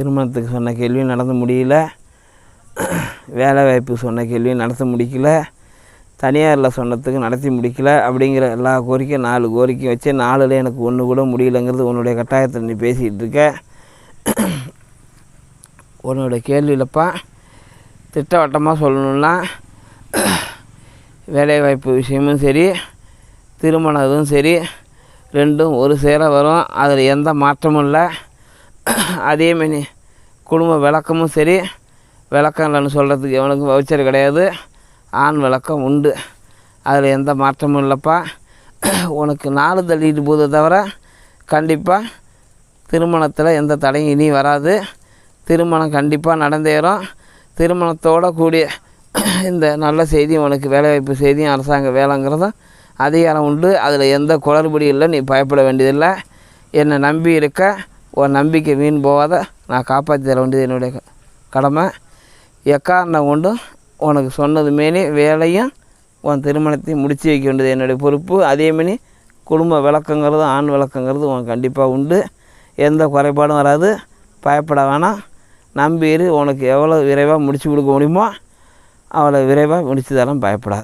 திருமணத்துக்கு சொன்ன கேள்வியும் நடந்து முடியல. வேலை வாய்ப்பு சொன்ன கேள்வியும் நடத்த முடிக்கல. தனியாரில் சொன்னதுக்கு நடத்தி முடிக்கல அப்படிங்கிற எல்லா கோரிக்கையும் நாலு கோரிக்கையும் வச்சு நாலில் எனக்கு ஒன்று கூட முடியலங்கிறது உன்னுடைய கட்டாயத்தில் நீ பேசிகிட்டு இருக்க. உன்னோட கேள்வியிலப்பா திட்டவட்டமாக சொல்லணுன்னா வேலைவாய்ப்பு விஷயமும் சரி திருமணம் இதுவும் சரி ரெண்டும் ஒரு சேர வரும். அதில் எந்த மாற்றமும் இல்லை. அதேமாரி குடும்ப விளக்கமும் சரி. விளக்கம் இல்லைன்னு சொல்கிறதுக்கு எவனுக்கும் வவுச்சர் கிடையாது. ஆண் விளக்கம் உண்டு. அதில் எந்த மாற்றமும் இல்லைப்பா. உனக்கு நாலு தள்ளிட்டு போதை தவிர கண்டிப்பாக திருமணத்தில் எந்த தடையும் இனி வராது. திருமணம் கண்டிப்பாக நடந்தேறும். திருமணத்தோட கூடிய இந்த நல்ல செய்தியும் உனக்கு வேலைவாய்ப்பு செய்தியும் அரசாங்க வேலைங்கிறதும் அதிகாரம் உண்டு. அதில் எந்த குளறுபடியும் இல்லை. நீ பயப்பட வேண்டியதில்லை. என்னை நம்பி இருக்க. உன் நம்பிக்கை வீண் போகாத நான் காப்பாற்றி தர வேண்டியது என்னுடைய க- கடமை. எக்காரணம் கொண்டும் உனக்கு சொன்னது மாரி வேலையும் உன் திருமணத்தையும் முடித்து வைக்க வேண்டியது என்னுடைய பொறுப்பு. அதேமாரி குடும்ப விளக்கங்கிறது ஆண் விளக்கங்கிறது உனக்கு கண்டிப்பாக உண்டு. எந்த குறைபாடும் வராது. பயப்பட வேணாம். நம்பி உனக்கு எவ்வளோ விரைவாக முடிச்சு கொடுக்க முடியுமோ அவ்வளோ விரைவாக முடிச்சு தரம் பயப்படாது.